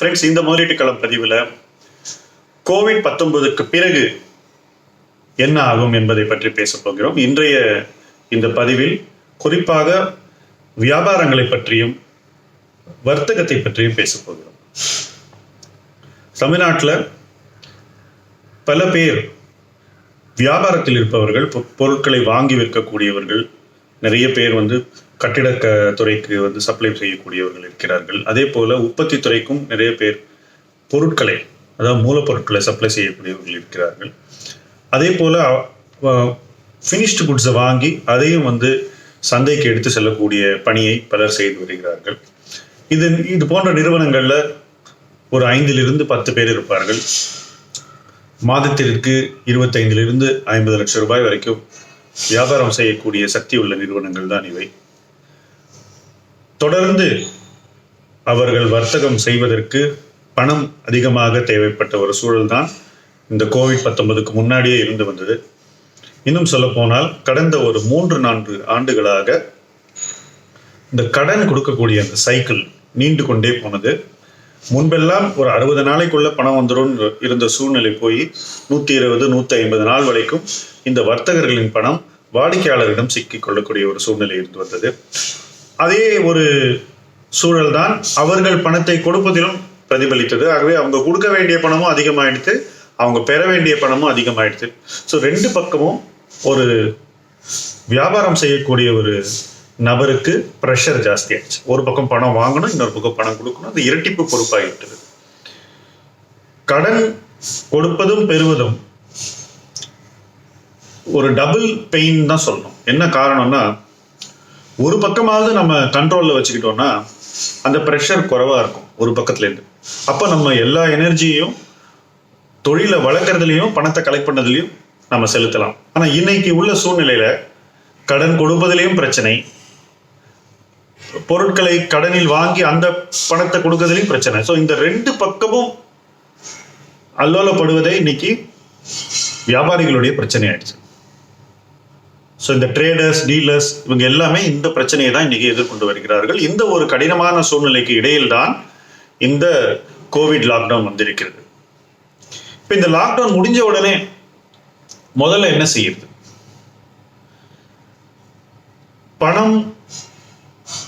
Friends இந்த முதலீட்டு களம் பதிவில் கோவிட் பத்தொன்பதுக்கு பிறகு என்ன ஆகும் என்பதை பற்றி பேசப் போகிறோம். இன்றைய இந்த பதிவில் குறிப்பாக வியாபாரங்களை பற்றியும் வர்த்தகத்தை பற்றியும் பேசப் போகிறோம். தமிழ்நாட்டில் பல பேர் வியாபாரத்தில் இருப்பவர்கள் பொ- பொருட்களை வாங்கி விற்கக்கூடியவர்கள் நிறைய பேர் வந்து கட்டிடக்க துறைக்கு வந்து சப்ளை செய்யக்கூடியவர்கள் இருக்கிறார்கள். அதே போல உற்பத்தி துறைக்கும் நிறைய பேர் பொருட்களை அதாவது மூலப்பொருட்களை சப்ளை செய்யக்கூடியவர்கள் இருக்கிறார்கள். அதே போல ஃபினிஷ்டு குட்ஸை வாங்கி அதையும் வந்து சந்தைக்கு எடுத்து செல்லக்கூடிய பணியை பலர் செய்து வருகிறார்கள். இது இது போன்ற நிறுவனங்கள்ல ஒரு ஐந்திலிருந்து பத்து பேர் இருப்பார்கள். மாதத்திற்கு இருபத்தைந்திலிருந்து ஐம்பது லட்சம் ரூபாய் வரைக்கும் வியாபாரம் செய்யக்கூடிய சக்தி உள்ள நிறுவனங்கள் தான் இவை. தொடர்ந்து அவர்கள் வர்த்தகம் செய்வதற்கு பணம் அதிகமாக தேவைப்பட்ட ஒரு சூழல் தான் இந்த கோவிட் பத்தொன்பதுக்கு முன்னாடியே இருந்து வந்தது. இன்னும் சொல்லப்போனால் கடந்த ஒரு மூன்று நான்கு ஆண்டுகளாக இந்த கடன் கொடுக்கக்கூடிய அந்த சைக்கிள் நீண்டு கொண்டே போனது. முன்பெல்லாம் ஒரு அறுபது நாளைக்குள்ள பணம் வந்துடும் இருந்த சூழ்நிலை போய் நூற்றி இருபது நூற்றி ஐம்பது நாள் வரைக்கும் இந்த வர்த்தகர்களின் பணம் வாடிக்கையாளரிடம் சிக்கிக் கொள்ளக்கூடிய ஒரு சூழ்நிலை இருந்து வந்தது. அதே ஒரு சூழல் தான் அவர்கள் பணத்தை கொடுப்பதிலும் பிரதிபலித்தது. ஆகவே அவங்க கொடுக்க வேண்டிய பணமும் அதிகமாயிடுத்து அவங்க பெற வேண்டிய பணமும் அதிகமாயிடுச்சு ஸோ ரெண்டு பக்கமும் ஒரு வியாபாரம் செய்யக்கூடிய ஒரு நபருக்கு ப்ரெஷர் ஜாஸ்தி ஒரு பக்கம் பணம் வாங்கணும் இன்னொரு பக்கம் பணம் கொடுக்கணும். அது இரட்டிப்பு பொறுப்பாகிவிட்டது. கடன் கொடுப்பதும் பெறுவதும் ஒரு டபுள் பெயின் தான் சொல்லணும். என்ன காரணம்னா ஒரு பக்கமாவது நம்ம கண்ட்ரோல்ல வச்சுக்கிட்டோம்னா அந்த ப்ரெஷர் குறைவா இருக்கும் ஒரு பக்கத்துல இருந்து அப்போ நம்ம எல்லா எனர்ஜியையும் தொழிலை வளர்க்கறதுலையும் பணத்தை கலெக்ட் பண்ணதுலையும் நம்ம செலுத்தலாம். ஆனா இன்னைக்கு உள்ள சூழ்நிலையில கடன் கொடுப்பதிலையும் பிரச்சனை பொருட்களை கடனில் வாங்கி அந்த பணத்தை கொடுக்கறதுலையும் பிரச்சனை. ஸோ இந்த ரெண்டு பக்கமும் அல்லோலப்படுவதே இன்னைக்கு வியாபாரிகளுடைய பிரச்சனை ஆயிடுச்சு ஸோ இந்த ட்ரேடர்ஸ் டீலர்ஸ் இவங்க எல்லாமே இந்த பிரச்சனையை தான் இன்னைக்கு எதிர்கொண்டு வருகிறார்கள். இந்த ஒரு கடினமான சூழ்நிலைக்கு இடையில் தான் இந்த கோவிட் லாக்டவுன் வந்திருக்கிறது. இப்போ இந்த லாக்டவுன் முடிஞ்ச உடனே முதல்ல என்ன செய்யுது பணம்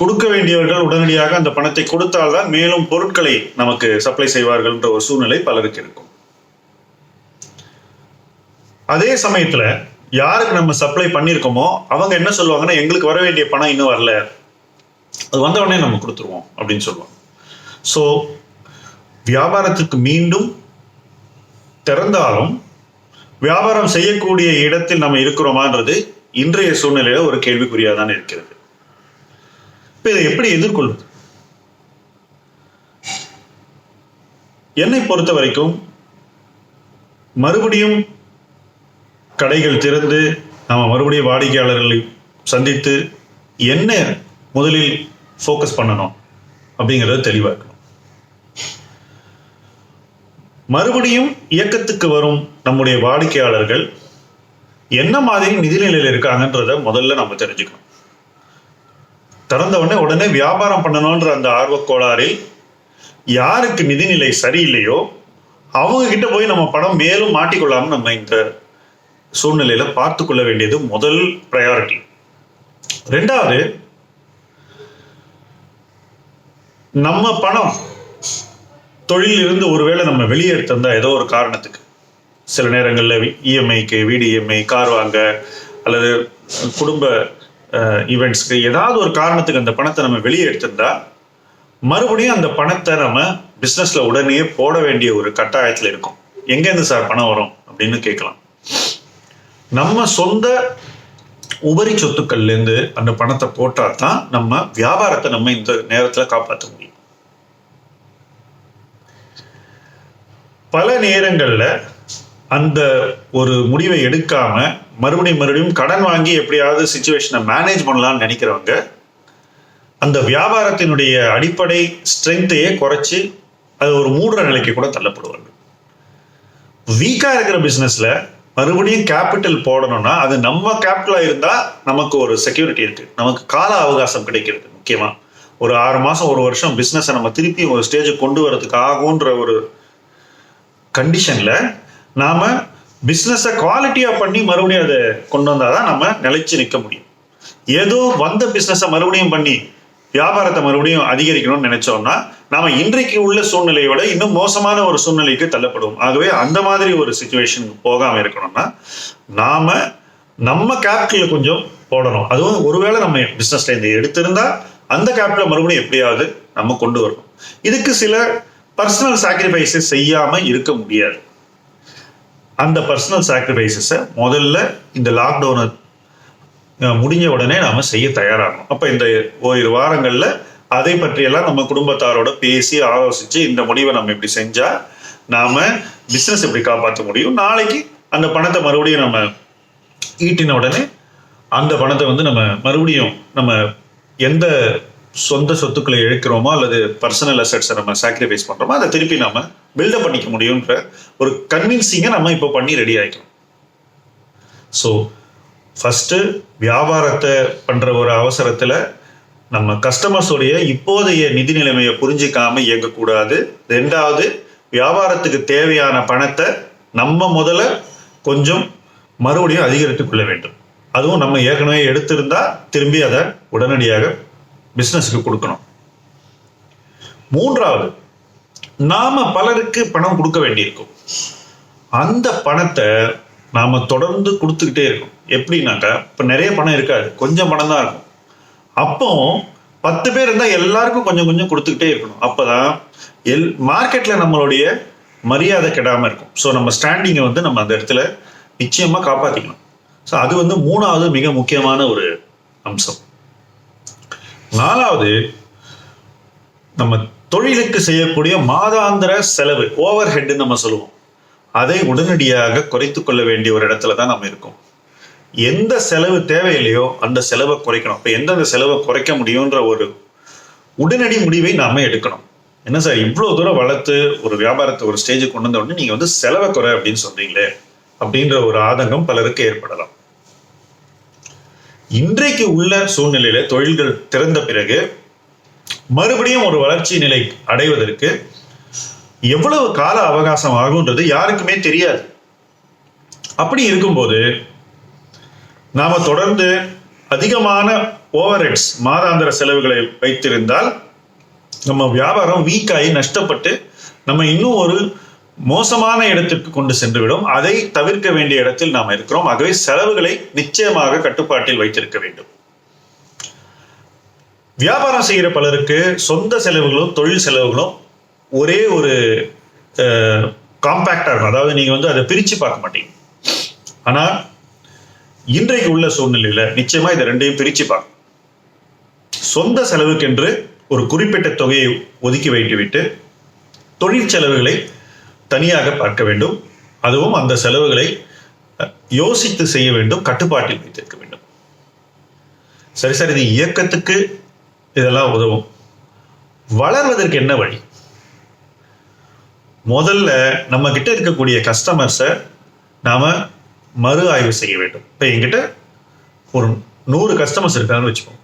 கொடுக்க வேண்டியவர்கள் உடனடியாக அந்த பணத்தை கொடுத்தால்தான் மேலும் பொருட்களை நமக்கு சப்ளை செய்வார்கள்ன்ற ஒரு சூழ்நிலை பலருக்கு இருக்கும். அதே சமயத்துல யாருக்கு நம்ம சப்ளை பண்ணியிருக்கோமோ அவங்க என்ன சொல்லுவாங்கன்னா எங்களுக்கு வர வேண்டிய பணம் இன்னும் வரல. அது வந்த உடனே நம்ம கொடுத்துருவோம் அப்படின்னு சொல்லுவாங்க. ஸோ வியாபாரத்துக்கு மீண்டும் திறந்தாலும் வியாபாரம் செய்யக்கூடிய இடத்தில் நம்ம இருக்கிறோமான்றது இன்றைய சூழ்நிலையில ஒரு கேள்விக்குறியாக தான் இருக்கிறது. இப்போ இதை எப்படி எதிர்கொள்வது? என்னை பொறுத்த வரைக்கும் மறுபடியும் கடைகள் திறந்து நாம மறுபடியும் வாடிக்கையாளர்களை சந்தித்து என்ன முதலில் ஃபோக்கஸ் பண்ணணும் அப்படிங்கிறத தெளிவாக இருக்கணும். மறுபடியும் இயக்கத்துக்கு வரும் நம்முடைய வாடிக்கையாளர்கள் என்ன மாதிரி நிதிநிலையில் இருக்காங்கன்றத முதல்ல நம்ம தெரிஞ்சுக்கணும். திறந்த உடனே உடனே வியாபாரம் பண்ணணுன்ற அந்த ஆர்வ கோளாறில் யாருக்கு நிதிநிலை சரியில்லையோ அவங்க கிட்ட போய் நம்ம பணம் மேலும் மாட்டிக்கொள்ளாம நம்ம இந்த சூழ்நிலையில பார்த்து கொள்ள வேண்டியது முதல் ப்ரையாரிட்டி ரெண்டாவது நம்ம பணம் தொழில் இருந்து ஒருவேளை நம்ம வெளியே எடுத்திருந்தா ஏதோ ஒரு காரணத்துக்கு. சில நேரங்களில் இஎம்ஐக்கு வீடு இஎம்ஐ கார் வாங்க அல்லது குடும்ப ஈவெண்ட்ஸ்க்கு ஏதாவது ஒரு காரணத்துக்கு அந்த பணத்தை நம்ம வெளியே எடுத்திருந்தா மறுபடியும் அந்த பணத்தை நம்ம பிஸ்னஸ்ல உடனே போட வேண்டிய ஒரு கட்டாயத்தில் இருக்கும். எங்கேருந்து சார் பணம் வரும் அப்படின்னு கேட்கலாம். நம்ம சொந்த உபரி சொத்துக்கள்ல இருந்து அந்த பணத்தை போட்டா தான் நம்ம வியாபாரத்தை நம்ம இந்த நேரத்துல காப்பாற்ற முடியும். பல நேரங்கள்ல அந்த ஒரு முடிவை எடுக்காம மறுபடியும் மறுபடியும் கடன் வாங்கி எப்படியாவது சுச்சுவேஷனை மேனேஜ் பண்ணலாம்னு நினைக்கிறவங்க அந்த வியாபாரத்தினுடைய அடிப்படை ஸ்ட்ரென்த்தையே குறைச்சி அது ஒரு மூடுற நிலைக்கு கூட தள்ளப்படுவாங்க. வீக்காக இருக்கிற பிஸ்னஸில் மறுபடியும் கேபிட்டல் போடணும்னா அது நம்ம கேபிட்டலாக இருந்தால் நமக்கு ஒரு செக்யூரிட்டி இருக்கு. நமக்கு கால அவகாசம் கிடைக்கிறது முக்கியமாக ஒரு ஆறு மாதம் ஒரு வருஷம் பிஸ்னஸை நம்ம திருப்பி ஒரு ஸ்டேஜுக்கு கொண்டு வரதுக்கு ஆகுன்ற ஒரு கண்டிஷனில் நாம் பிஸ்னஸை குவாலிட்டியாக பண்ணி மறுபடியும் அதை கொண்டு வந்தால் தான் நம்ம நிலைச்சு நிற்க முடியும். ஏதோ வந்த பிஸ்னஸை மறுபடியும் பண்ணி வியாபாரத்தை மறுபடியும் அதிகரிக்கணும்னு நினைச்சோம்னா நாம இன்றைக்கு உள்ள சூழ்நிலையோட இன்னும் மோசமான ஒரு சூழ்நிலைக்கு தள்ளப்படுவோம். ஆகவே அந்த மாதிரி ஒரு சுச்சுவேஷனுக்கு போகாம இருக்கணும்னா நாம நம்ம கேபிட்டல் கொஞ்சம் போடணும். அதுவும் ஒருவேளை நம்ம பிசினஸ்ல இந்த எடுத்திருந்தா அந்த கேபிட்டலை மறுபடியும் எப்படியாவது நம்ம கொண்டு வரணும். இதுக்கு சில பர்சனல் சாக்ரிஃபைஸஸ் செய்யாம இருக்க முடியாது. அந்த பர்சனல் சாக்ரிஃபைசஸை முதல்ல இந்த லாக்டவுனை முடிஞ்ச உடனே நாம் செய்ய தயாராகணும். அப்போ இந்த ஓரிரு வாரங்களில் அதை பற்றியெல்லாம் நம்ம குடும்பத்தாரோட பேசி ஆலோசித்து இந்த முடிவை நம்ம இப்படி செஞ்சால் நாம் பிஸ்னஸ் எப்படி காப்பாற்ற முடியும். நாளைக்கு அந்த பணத்தை மறுபடியும் நம்ம ஈட்டின உடனே அந்த பணத்தை வந்து நம்ம மறுபடியும் நம்ம எந்த சொந்த சொத்துக்களை இழக்கிறோமோ அல்லது பர்சனல் அசட்ஸை நம்ம சாக்ரிஃபைஸ் பண்ணுறோமோ அதை திருப்பி நம்ம பில்டப் பண்ணிக்க முடியுன்ற ஒரு கன்வின்சிங்கை நம்ம இப்போ பண்ணி ரெடி ஆகிக்கணும் ஸோ ஃபஸ்ட்டு வியாபாரத்தை பண்ணுற ஒரு அவசரத்தில் நம்ம கஸ்டமர்ஸோடைய இப்போதைய நிதி நிலைமையை புரிஞ்சிக்காம இயங்கக்கூடாது. ரெண்டாவது வியாபாரத்துக்கு தேவையான பணத்தை நம்ம முதல்ல கொஞ்சம் மறுபடியும் அதிகரித்து கொள்ள வேண்டும். அதுவும் நம்ம ஏற்கனவே எடுத்திருந்தா திரும்பி அதை உடனடியாக பிஸ்னஸுக்கு கொடுக்கணும். மூன்றாவது நாம பலருக்கு பணம் கொடுக்க வேண்டியிருக்கும். அந்த பணத்தை நாம தொடர்ந்து கொடுத்துக்கிட்டே இருக்கணும். எப்படின்னாக்கா இப்போ நிறைய பணம் இருக்காது. கொஞ்சம் பணம் தான் இருக்கும். அப்போ பத்து பேர் இருந்தால் எல்லாருக்கும் கொஞ்சம் கொஞ்சம் கொடுத்துக்கிட்டே இருக்கணும். அப்போதான் எல் மார்க்கெட்டில் நம்மளுடைய மரியாதை கெடாமல் இருக்கும். ஸோ நம்ம ஸ்டாண்டிங்கை வந்து நம்ம அந்த இடத்துல நிச்சயமாக காப்பாற்றிக்கணும் ஸோ அது வந்து மூணாவது மிக முக்கியமான ஒரு அம்சம். நாலாவது நம்ம தொழிலுக்கு செய்யக்கூடிய மாதாந்திர செலவு ஓவர் ஹெட்னு நம்ம சொல்லுவோம். அதை உடனடியாக குறைத்து கொள்ள வேண்டிய ஒரு இடத்துல தான் நம்ம இருக்கோம். எந்த செலவு தேவையில்லையோ அந்த செலவை குறைக்கணும். இப்போ எந்தெந்த செலவை குறைக்க முடியுன்ற ஒரு உடனடி முடிவை நாம எடுக்கணும். என்ன சார் இவ்வளோ தூரம் வளர்த்து ஒரு வியாபாரத்தை ஒரு ஸ்டேஜுக்கு கொண்டு வந்த உடனே நீங்கள் வந்து செலவை குறை அப்படின்னு சொல்றீங்களே அப்படின்ற ஒரு ஆதங்கம் பலருக்கு ஏற்படலாம். இன்றைக்கு உள்ள சூழ்நிலையில தொழில்கள் திறந்த பிறகு மறுபடியும் ஒரு வளர்ச்சி நிலை அடைவதற்கு எவ்வளவு கால அவகாசம் ஆகுன்றது யாருக்குமே தெரியாது. அப்படி இருக்கும்போது நாம தொடர்ந்து அதிகமான ஓவர்ஹெட்ஸ் மாதாந்திர செலவுகளை வைத்திருந்தால் நம்ம வியாபாரம் வீக்காகி நஷ்டப்பட்டு நம்ம இன்னும் ஒரு மோசமான இடத்திற்கு கொண்டு சென்றுவிடும். அதை தவிர்க்க வேண்டிய இடத்தில் நாம் இருக்கிறோம். ஆகவே செலவுகளை நிச்சயமாக கட்டுப்பாட்டில் வைத்திருக்க வேண்டும். வியாபாரம் செய்கிற பலருக்கு சொந்த செலவுகளும் தொழில் செலவுகளும் ஒரே ஒரு காம்பேக்டாக இருக்கும். அதாவது நீங்கள் வந்து அதை பிரித்து பார்க்க மாட்டீங்க. ஆனால் இன்றைக்கு உள்ள சூழ்நிலையில நிச்சயமாக இதை ரெண்டையும் பிரித்து பார்க்கணும். சொந்த செலவுக்கென்று ஒரு குறிப்பிட்ட தொகையை ஒதுக்கி வைத்துவிட்டு தொழில் செலவுகளை தனியாக பார்க்க வேண்டும். அதுவும் அந்த செலவுகளை யோசித்து செய்ய வேண்டும் கட்டுப்பாட்டில் வைத்திருக்க வேண்டும். சரி சார் இது இயக்கத்துக்கு இதெல்லாம் உதவும். வளர்வதற்கு என்ன வழி? முதல்ல நம்ம கிட்ட இருக்கக்கூடிய கஸ்டமர்ஸை நாம மறு ஆய்வு செய்ய வேண்டும். இப்போ என்கிட்ட ஒரு நூறு கஸ்டமர்ஸ் இருக்காங்கன்னு வச்சுப்போம்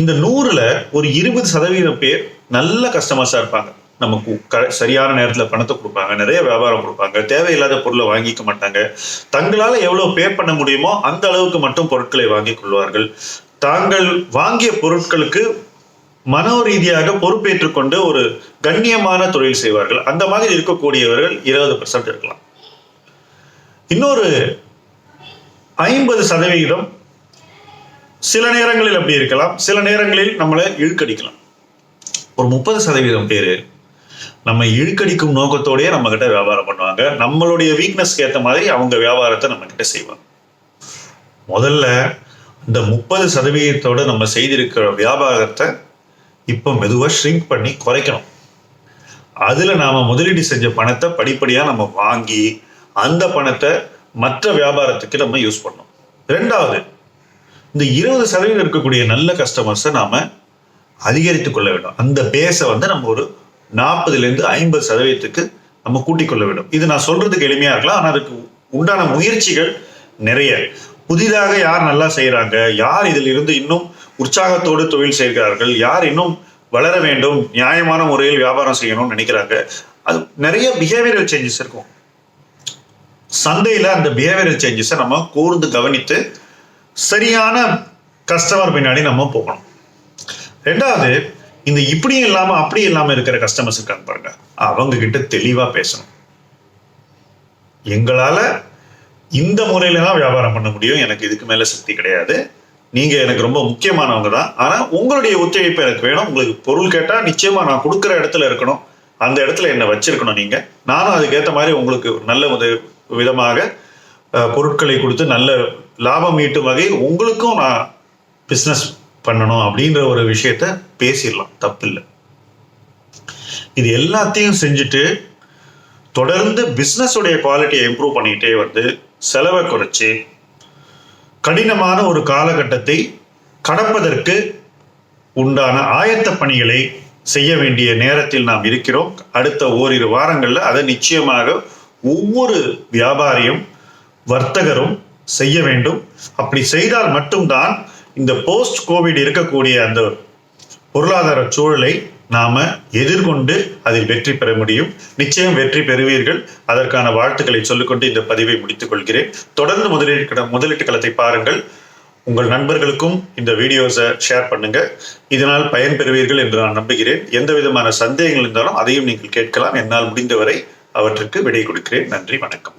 இந்த நூறுல ஒரு இருபது சதவீதம் பேர் நல்ல கஸ்டமர்ஸா இருப்பாங்க. நமக்கு க- சரியான நேரத்தில் பணத்தை கொடுப்பாங்க நிறைய வியாபாரம் கொடுப்பாங்க தேவையில்லாத பொருளை வாங்கிக்க மாட்டாங்க. தங்களால் எவ்வளோ பே பண்ண முடியுமோ அந்த அளவுக்கு மட்டும் பொருட்களை வாங்கிக் கொள்வார்கள். தாங்கள் வாங்கிய பொருட்களுக்கு மனோ ரீதியாக பொறுப்பேற்றுக் கொண்டு ஒரு கண்ணியமான தொழில் செய்வார்கள். அந்த மாதிரி இருக்கக்கூடியவர்கள் இருபது பர்சன்ட் இருக்கலாம். இன்னொரு ஐம்பது சதவிகிதம் சில நேரங்களில் அப்படி இருக்கலாம். சில நேரங்களில் நம்மளை இழுக்கடிக்கலாம். ஒரு முப்பது சதவீதம் பேர் நம்ம இழுக்கடிக்கும் நோக்கத்தோடயே நம்ம கிட்ட வியாபாரம் பண்ணுவாங்க. நம்மளுடைய வீக்னஸ்க்கு ஏற்ற மாதிரி அவங்க வியாபாரத்தை நம்ம கிட்ட செய்வாங்க. முதல்ல இந்த முப்பது சதவீதத்தோட நம்ம செய்திருக்கிற வியாபாரத்தை இப்போ மெதுவாக ஷ்ரிங்க் பண்ணி குறைக்கணும். அதில் நாம் முதலீடு செஞ்ச பணத்தை படிப்படியாக நம்ம வாங்கி அந்த பணத்தை மற்ற வியாபாரத்துக்கு நம்ம யூஸ் பண்ணணும். ரெண்டாவது இந்த இருபது சதவீதம் இருக்கக்கூடிய நல்ல கஸ்டமர்ஸை நாம் அதிகரித்து கொள்ள வேண்டும். அந்த பேஸை வந்து நம்ம ஒரு நாற்பதுலேருந்து ஐம்பது சதவீதத்துக்கு நம்ம கூட்டிக் கொள்ள வேண்டும். இது நான் சொல்றதுக்கு எளிமையா இருக்கலாம். ஆனால் அதுக்கு உண்டான முயற்சிகள் நிறைய புதிதாக யார் நல்லா செய்கிறாங்க யார் இதில் இருந்து இன்னும் உற்சாகத்தோடு தொழில் செய்கிறார்கள்? யார் இன்னும் வளர வேண்டும்? நியாயமான முறையில் வியாபாரம் செய்யணும்னு நினைக்கிறாங்க. அது நிறைய பிஹேவியரல் சேஞ்சஸ் இருக்கும். சந்தையில் அந்த பிஹேவியரல் சேஞ்சஸை நம்ம கூர்ந்து கவனித்து சரியான கஸ்டமர் பின்னாடி நம்ம போகணும். ரெண்டாவது இந்த இப்படியும் இல்லாம அப்படியும் இல்லாம இருக்கிற கஸ்டமர்ஸ் இருக்காங்க பாருங்க. அவங்க கிட்ட தெளிவா பேசணும். எங்களால இந்த முறையில தான் வியாபாரம் பண்ண முடியும். எனக்கு இதுக்கு மேல சக்தி கிடையாது. நீங்க எனக்கு ரொம்ப முக்கியமானவங்க தான். ஆனா உங்களுடைய ஒத்துழைப்பு எனக்கு வேணும். உங்களுக்கு பொருள் கேட்டா நிச்சயமா நான் கொடுக்குற இடத்துல இருக்கணும். அந்த இடத்துல என்ன வச்சிருக்கணும் நீங்க. நானும் அதுக்கேற்ற மாதிரி உங்களுக்கு நல்ல ஒரு விதமாக பொருட்களை கொடுத்து நல்ல லாபம் ஈட்டும் வகை உங்களுக்கும் நான் பிஸ்னஸ் பண்ணணும் அப்படின்ற ஒரு விஷயத்த பேசிடலாம் தப்பில்லை. இது எல்லாத்தையும் செஞ்சுட்டு தொடர்ந்து பிஸ்னஸுடைய குவாலிட்டியை இம்ப்ரூவ் பண்ணிக்கிட்டே வந்து செலவை குறைச்சி கடினமான ஒரு காலகட்டத்தை கடப்பதற்கு உண்டான ஆயத்த பணிகளை செய்ய வேண்டிய நேரத்தில் நாம் இருக்கிறோம். அடுத்த ஓரிரு வாரங்களில் அதை நிச்சயமாக ஒவ்வொரு வியாபாரியும் வர்த்தகரும் செய்ய வேண்டும். அப்படி செய்தால் மட்டும்தான் இந்த போஸ்ட் கோவிட் இருக்கக்கூடிய அந்த பொருளாதார சூழலை நாம எதிர்கொண்டு அதில் வெற்றி பெற முடியும். நிச்சயம் வெற்றி பெறுவீர்கள். அதற்கான வாழ்த்துக்களை சொல்லிக்கொண்டு இந்த பதிவை முடித்துக் கொள்கிறேன். தொடர்ந்து முதலீட்டு முதலீட்டு களத்தை பாருங்கள். உங்கள் நண்பர்களுக்கும் இந்த வீடியோஸை ஷேர் பண்ணுங்க. இதனால் பயன் பெறுவீர்கள் என்று நான் நம்புகிறேன். எந்த விதமான சந்தேகங்கள் இருந்தாலும் அதையும் நீங்கள் கேட்கலாம். என்னால் முடிந்தவரை அவற்றுக்கு விடை கொடுக்கிறேன். நன்றி வணக்கம்.